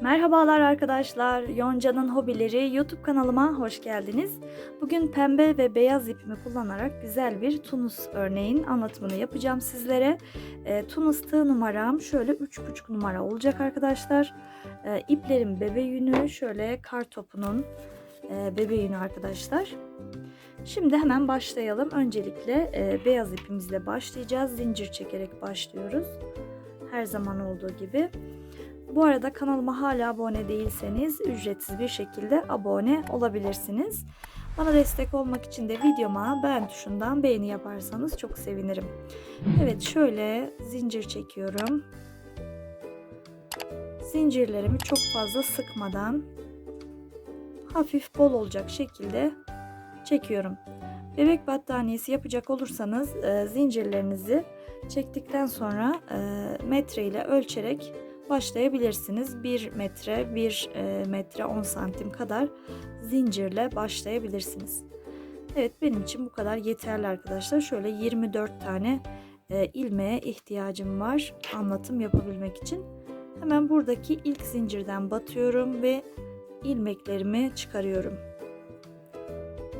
Merhabalar arkadaşlar. Yonca'nın hobileri YouTube kanalıma hoş geldiniz. Bugün pembe ve beyaz ipimi kullanarak güzel bir tunus örneğin anlatımını yapacağım sizlere. E, tunus tığ numaram şöyle 3,5 numara olacak arkadaşlar. E, iplerim bebe yünü şöyle kar topunun e, bebe yünü arkadaşlar. Şimdi hemen başlayalım. Öncelikle e, beyaz ipimizle başlayacağız. Zincir çekerek başlıyoruz. Her zaman olduğu gibi. Bu arada kanalıma hala abone değilseniz ücretsiz bir şekilde abone olabilirsiniz. Bana destek olmak için de videoma beğen tuşundan beğeni yaparsanız çok sevinirim. Evet şöyle zincir çekiyorum. Zincirlerimi çok fazla sıkmadan hafif bol olacak şekilde çekiyorum. Bebek battaniyesi yapacak olursanız e, zincirlerinizi çektikten sonra e, metre ile ölçerek başlayabilirsiniz. 1 metre, 1 metre 10 santim kadar zincirle başlayabilirsiniz. Evet benim için bu kadar yeterli arkadaşlar. Şöyle 24 tane e, ilmeğe ihtiyacım var anlatım yapabilmek için. Hemen buradaki ilk zincirden batıyorum ve ilmeklerimi çıkarıyorum.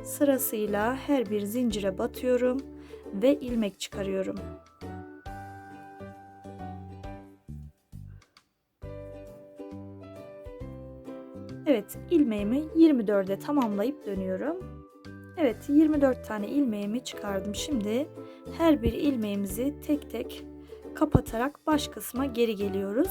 Sırasıyla her bir zincire batıyorum ve ilmek çıkarıyorum. Evet ilmeğimi 24'e tamamlayıp dönüyorum. Evet 24 tane ilmeğimi çıkardım. Şimdi her bir ilmeğimizi tek tek kapatarak baş kısma geri geliyoruz.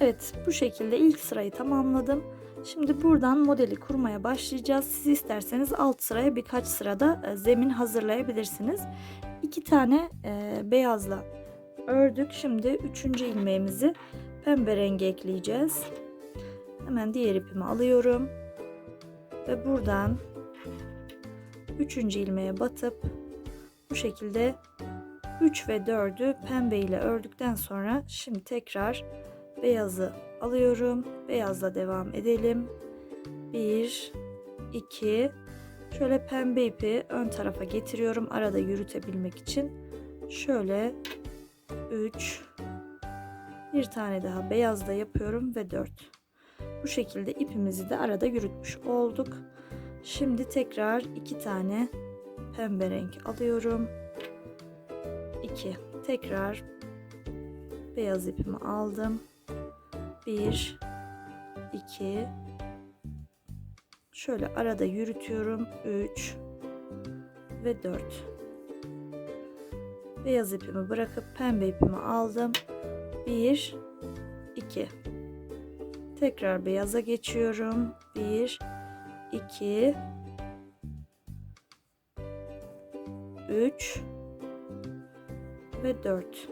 Evet bu şekilde ilk sırayı tamamladım. Şimdi buradan modeli kurmaya başlayacağız. Siz isterseniz alt sıraya birkaç sırada e, zemin hazırlayabilirsiniz. İki tane e, beyazla ördük. Şimdi üçüncü ilmeğimizi pembe rengi ekleyeceğiz. Hemen diğer ipimi alıyorum. Ve buradan üçüncü ilmeğe batıp bu şekilde 3 ve 4'ü pembe ile ördükten sonra şimdi tekrar beyazı alıyorum. Beyazla devam edelim. 1 2 Şöyle pembe ipi ön tarafa getiriyorum arada yürütebilmek için. Şöyle 3 bir tane daha beyazla yapıyorum ve 4. Bu şekilde ipimizi de arada yürütmüş olduk. Şimdi tekrar iki tane pembe renk alıyorum. 2 tekrar beyaz ipimi aldım. 1 2 şöyle arada yürütüyorum. 3 ve 4 beyaz ipimi bırakıp pembe ipimi aldım. 1 2 tekrar beyaza geçiyorum. 1 2 3 ve 4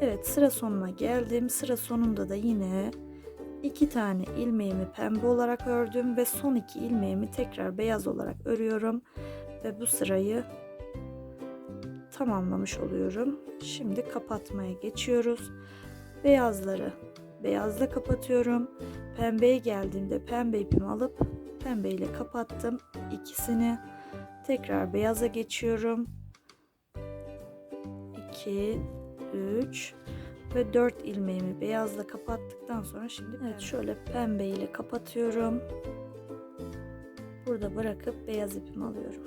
Evet sıra sonuna geldim. Sıra sonunda da yine iki tane ilmeğimi pembe olarak ördüm ve son iki ilmeğimi tekrar beyaz olarak örüyorum ve bu sırayı tamamlamış oluyorum. Şimdi kapatmaya geçiyoruz. Beyazları beyazla kapatıyorum. Pembeye geldiğimde pembe ipimi alıp pembe ile kapattım ikisini. Tekrar beyaza geçiyorum. 2 3 ve 4 ilmeğimi beyazla kapattıktan sonra şimdi evet şöyle pembe ile kapatıyorum. Burada bırakıp beyaz ipimi alıyorum.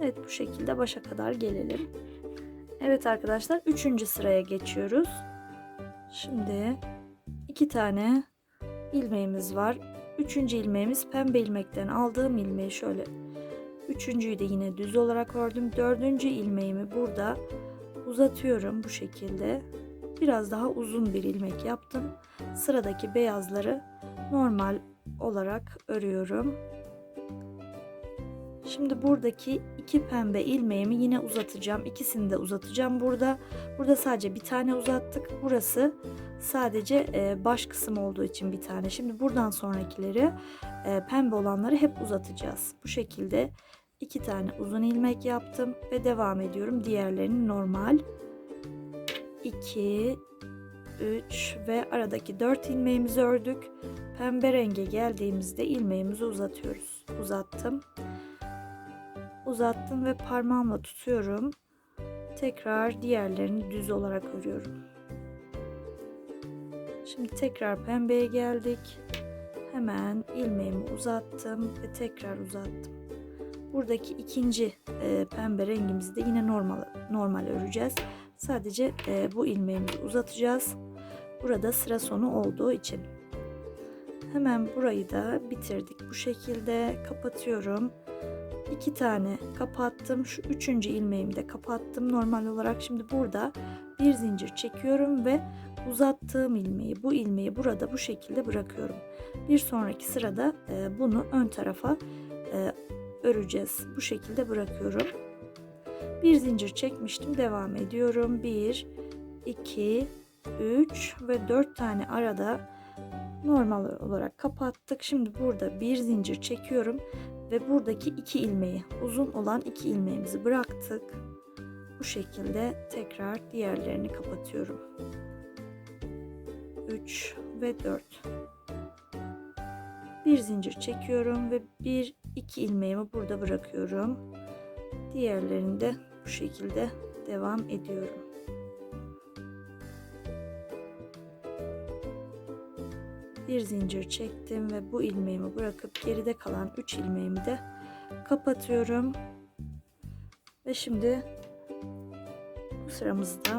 Evet bu şekilde başa kadar gelelim. Evet arkadaşlar 3. sıraya geçiyoruz. Şimdi iki tane ilmeğimiz var. Üçüncü ilmeğimiz pembe ilmekten aldığım ilmeği şöyle. Üçüncüyü de yine düz olarak ördüm. Dördüncü ilmeğimi burada uzatıyorum bu şekilde. biraz daha uzun bir ilmek yaptım. Sıradaki beyazları normal olarak örüyorum. Şimdi buradaki iki pembe ilmeğimi yine uzatacağım. İkisini de uzatacağım burada. Burada sadece bir tane uzattık. Burası sadece e, baş kısım olduğu için bir tane. Şimdi buradan sonrakileri e, pembe olanları hep uzatacağız. Bu şekilde iki tane uzun ilmek yaptım ve devam ediyorum. Diğerlerini normal. 2 3 ve aradaki 4 ilmeğimizi ördük. Pembe renge geldiğimizde ilmeğimizi uzatıyoruz. Uzattım. Uzattım ve parmağımla tutuyorum. Tekrar diğerlerini düz olarak örüyorum. Şimdi tekrar pembeye geldik. Hemen ilmeğimi uzattım ve tekrar uzattım. Buradaki ikinci e, pembe rengimizi de yine normal normal öreceğiz. Sadece e, bu ilmeğimizi uzatacağız. Burada sıra sonu olduğu için. Hemen burayı da bitirdik. Bu şekilde kapatıyorum. İki tane kapattım. Şu üçüncü ilmeğimi de kapattım. Normal olarak şimdi burada bir zincir çekiyorum ve uzattığım ilmeği, bu ilmeği burada bu şekilde bırakıyorum. Bir sonraki sırada e, bunu ön tarafa e, öreceğiz. Bu şekilde bırakıyorum. Bir zincir çekmiştim. Devam ediyorum. 1, 2, 3 ve 4 tane arada normal olarak kapattık. Şimdi burada bir zincir çekiyorum ve buradaki iki ilmeği uzun olan iki ilmeğimizi bıraktık. Bu şekilde tekrar diğerlerini kapatıyorum. 3 ve 4. Bir zincir çekiyorum ve bir iki ilmeğimi burada bırakıyorum. Diğerlerini de bu şekilde devam ediyorum. Bir zincir çektim ve bu ilmeğimi bırakıp geride kalan 3 ilmeğimi de kapatıyorum. Ve şimdi bu sıramızda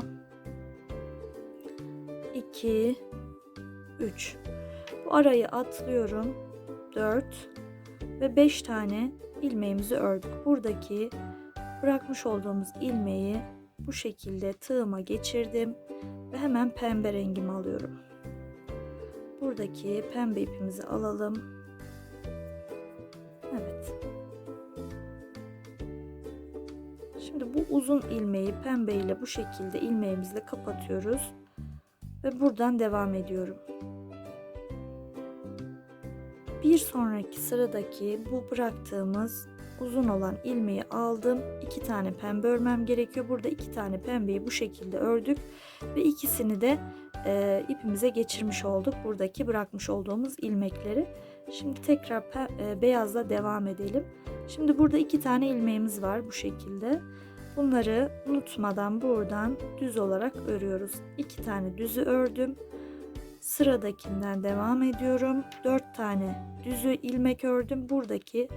2 3 bu arayı atlıyorum 4 ve 5 tane ilmeğimizi ördük. Buradaki bırakmış olduğumuz ilmeği bu şekilde tığıma geçirdim ve hemen pembe rengimi alıyorum. Buradaki pembe ipimizi alalım. Evet. Şimdi bu uzun ilmeği pembe ile bu şekilde ilmeğimizle kapatıyoruz ve buradan devam ediyorum. Bir sonraki sıradaki bu bıraktığımız uzun olan ilmeği aldım. İki tane pembe örmem gerekiyor. Burada iki tane pembeyi bu şekilde ördük ve ikisini de e, ipimize geçirmiş olduk. Buradaki bırakmış olduğumuz ilmekleri. Şimdi tekrar e, beyazla devam edelim. Şimdi burada iki tane ilmeğimiz var bu şekilde. Bunları unutmadan buradan düz olarak örüyoruz. İki tane düzü ördüm. Sıradakinden devam ediyorum. Dört tane düzü ilmek ördüm. Buradaki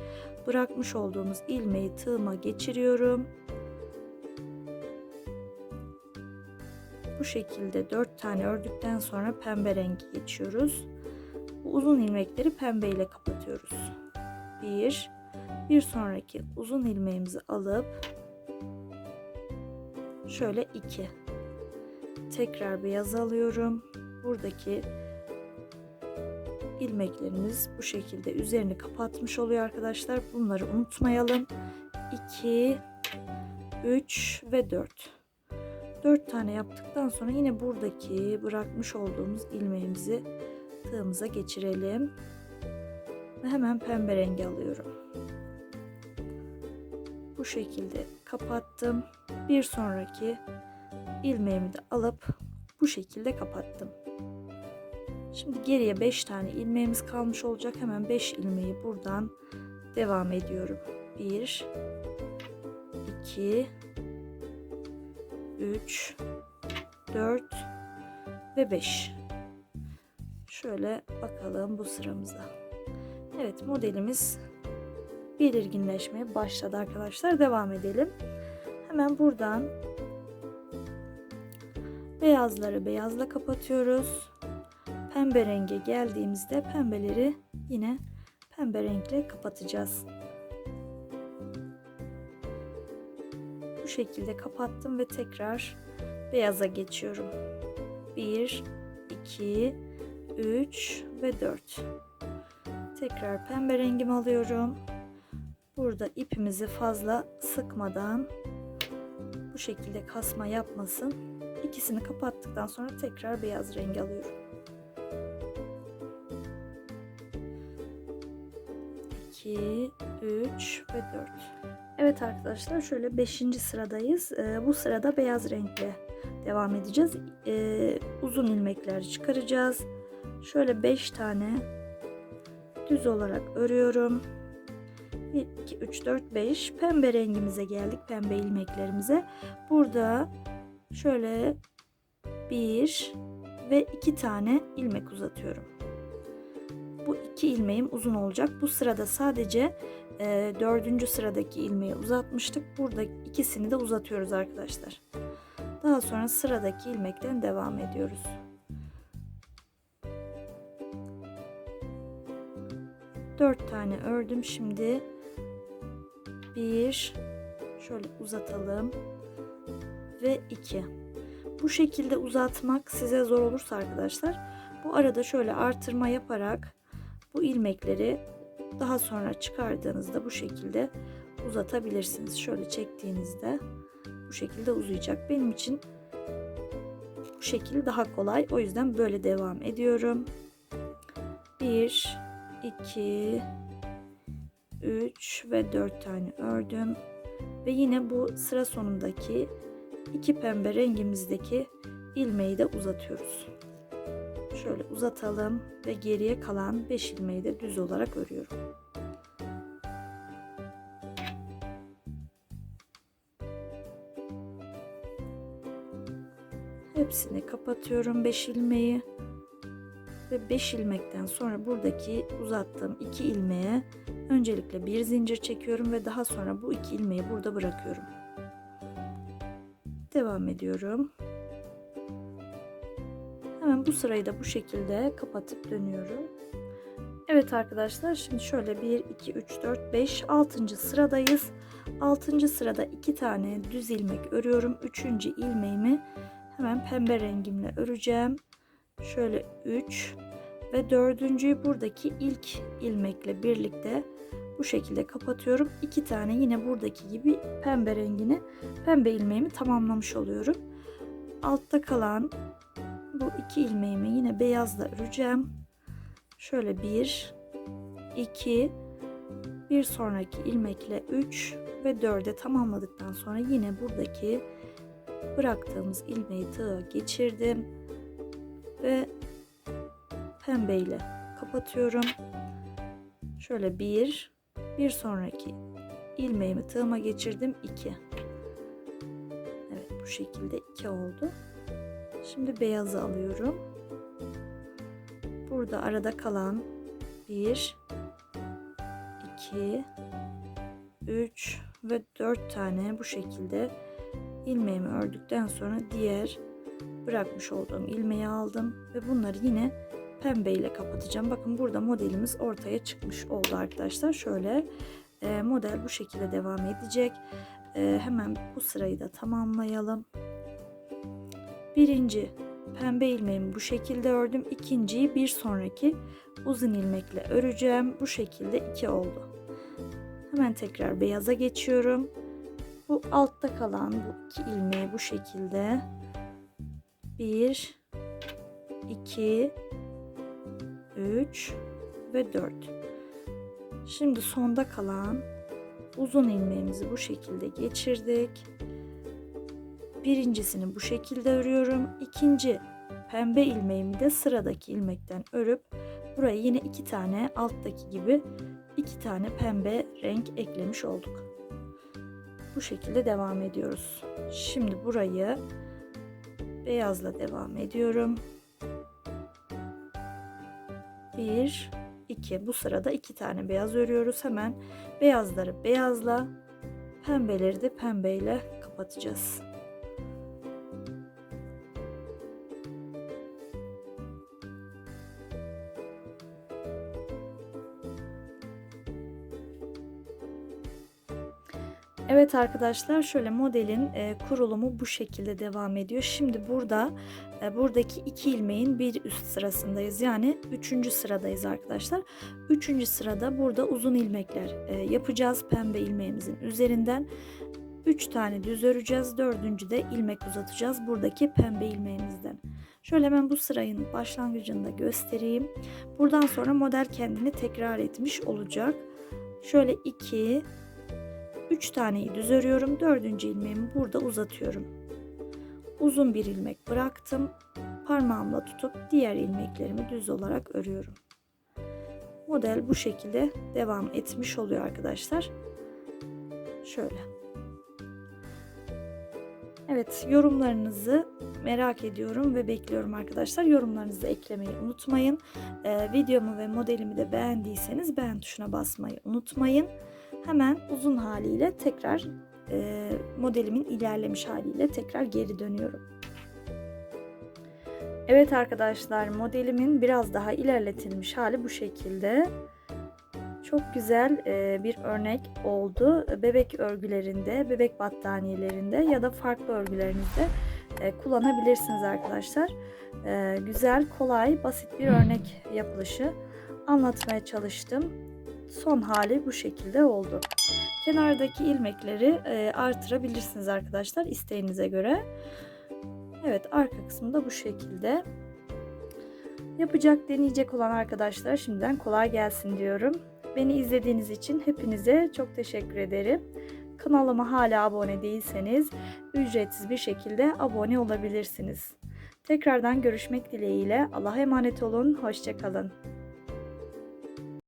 bırakmış olduğumuz ilmeği tığıma geçiriyorum. Bu şekilde 4 tane ördükten sonra pembe rengi geçiyoruz. Bu uzun ilmekleri pembe ile kapatıyoruz. 1 bir sonraki uzun ilmeğimizi alıp şöyle 2 tekrar beyaz alıyorum. Buradaki ilmeklerimiz bu şekilde üzerini kapatmış oluyor arkadaşlar. Bunları unutmayalım. 2 3 ve 4 4 tane yaptıktan sonra yine buradaki bırakmış olduğumuz ilmeğimizi tığımıza geçirelim. Ve hemen pembe rengi alıyorum. Bu şekilde kapattım. Bir sonraki ilmeğimi de alıp bu şekilde kapattım. Şimdi geriye 5 tane ilmeğimiz kalmış olacak. Hemen 5 ilmeği buradan devam ediyorum. 1 2 3 4 ve 5. Şöyle bakalım bu sıramıza. Evet modelimiz belirginleşmeye başladı arkadaşlar. Devam edelim. Hemen buradan beyazları beyazla kapatıyoruz. Pembe renge geldiğimizde pembeleri yine pembe renkle kapatacağız. Şekilde kapattım ve tekrar beyaza geçiyorum. 1, 2, 3 ve 4. Tekrar pembe rengimi alıyorum. Burada ipimizi fazla sıkmadan bu şekilde kasma yapmasın. İkisini kapattıktan sonra tekrar beyaz rengi alıyorum. 2, 3 ve 4. Evet arkadaşlar şöyle 5. sıradayız. Ee, bu sırada beyaz renkle devam edeceğiz. Ee, uzun ilmekler çıkaracağız. Şöyle 5 tane düz olarak örüyorum. 1, 2, 3, 4, 5 pembe rengimize geldik. Pembe ilmeklerimize. Burada şöyle 1 ve 2 tane ilmek uzatıyorum. Bu iki ilmeğim uzun olacak. Bu sırada sadece e, dördüncü sıradaki ilmeği uzatmıştık. Burada ikisini de uzatıyoruz arkadaşlar. Daha sonra sıradaki ilmekten devam ediyoruz. Dört tane ördüm. Şimdi bir şöyle uzatalım ve iki. Bu şekilde uzatmak size zor olursa arkadaşlar bu arada şöyle artırma yaparak bu ilmekleri daha sonra çıkardığınızda bu şekilde uzatabilirsiniz. Şöyle çektiğinizde bu şekilde uzayacak. Benim için bu şekil daha kolay. O yüzden böyle devam ediyorum. 1 2 3 ve 4 tane ördüm. Ve yine bu sıra sonundaki iki pembe rengimizdeki ilmeği de uzatıyoruz. Şöyle uzatalım ve geriye kalan 5 ilmeği de düz olarak örüyorum. Hepsini kapatıyorum 5 ilmeği ve 5 ilmekten sonra buradaki uzattığım 2 ilmeğe öncelikle bir zincir çekiyorum ve daha sonra bu 2 ilmeği burada bırakıyorum. Devam ediyorum. Hemen bu sırayı da bu şekilde kapatıp dönüyorum. Evet arkadaşlar şimdi şöyle 1, 2, 3, 4, 5, 6. sıradayız. 6. sırada 2 tane düz ilmek örüyorum. 3. ilmeğimi hemen pembe rengimle öreceğim. Şöyle 3 ve dördüncüyü buradaki ilk ilmekle birlikte bu şekilde kapatıyorum. 2 tane yine buradaki gibi pembe rengini pembe ilmeğimi tamamlamış oluyorum. Altta kalan bu iki ilmeğimi yine beyazla öreceğim. Şöyle bir, iki, bir sonraki ilmekle 3 ve 4'e tamamladıktan sonra yine buradaki bıraktığımız ilmeği tığa geçirdim ve pembe ile kapatıyorum. Şöyle bir, bir sonraki ilmeğimi tığıma geçirdim 2. Evet bu şekilde 2 oldu. Şimdi beyazı alıyorum. Burada arada kalan 1 2 3 ve 4 tane bu şekilde ilmeğimi ördükten sonra diğer bırakmış olduğum ilmeği aldım ve bunları yine pembe ile kapatacağım. Bakın burada modelimiz ortaya çıkmış oldu arkadaşlar. Şöyle e, model bu şekilde devam edecek. E, hemen bu sırayı da tamamlayalım. Birinci pembe ilmeğimi bu şekilde ördüm. İkinciyi bir sonraki uzun ilmekle öreceğim. Bu şekilde iki oldu. Hemen tekrar beyaza geçiyorum. Bu altta kalan bu iki ilmeği bu şekilde bir, iki, üç ve dört. Şimdi sonda kalan uzun ilmeğimizi bu şekilde geçirdik. Birincisini bu şekilde örüyorum. İkinci pembe ilmeğimi de sıradaki ilmekten örüp buraya yine iki tane alttaki gibi iki tane pembe renk eklemiş olduk. Bu şekilde devam ediyoruz. Şimdi burayı beyazla devam ediyorum. Bir, iki. Bu sırada iki tane beyaz örüyoruz. Hemen beyazları beyazla, pembeleri de pembeyle kapatacağız. Evet arkadaşlar şöyle modelin e, kurulumu bu şekilde devam ediyor. Şimdi burada e, buradaki iki ilmeğin bir üst sırasındayız. Yani üçüncü sıradayız arkadaşlar. Üçüncü sırada burada uzun ilmekler e, yapacağız pembe ilmeğimizin üzerinden. 3 tane düz öreceğiz. Dördüncü de ilmek uzatacağız buradaki pembe ilmeğimizden. Şöyle hemen bu sırayın başlangıcını da göstereyim. Buradan sonra model kendini tekrar etmiş olacak. Şöyle 2 3 taneyi düz örüyorum. Dördüncü ilmeğimi burada uzatıyorum. Uzun bir ilmek bıraktım. Parmağımla tutup diğer ilmeklerimi düz olarak örüyorum. Model bu şekilde devam etmiş oluyor arkadaşlar. Şöyle. Evet yorumlarınızı merak ediyorum ve bekliyorum arkadaşlar. Yorumlarınızı eklemeyi unutmayın. Ee, videomu ve modelimi de beğendiyseniz beğen tuşuna basmayı unutmayın. Hemen uzun haliyle tekrar e, modelimin ilerlemiş haliyle tekrar geri dönüyorum. Evet arkadaşlar modelimin biraz daha ilerletilmiş hali bu şekilde. Çok güzel e, bir örnek oldu. Bebek örgülerinde, bebek battaniyelerinde ya da farklı örgülerinizde e, kullanabilirsiniz arkadaşlar. E, güzel, kolay, basit bir örnek yapılışı anlatmaya çalıştım. Son hali bu şekilde oldu. Kenardaki ilmekleri artırabilirsiniz arkadaşlar isteğinize göre. Evet arka kısmı da bu şekilde. Yapacak, deneyecek olan arkadaşlar şimdiden kolay gelsin diyorum. Beni izlediğiniz için hepinize çok teşekkür ederim. Kanalıma hala abone değilseniz ücretsiz bir şekilde abone olabilirsiniz. Tekrardan görüşmek dileğiyle. Allah'a emanet olun. Hoşçakalın.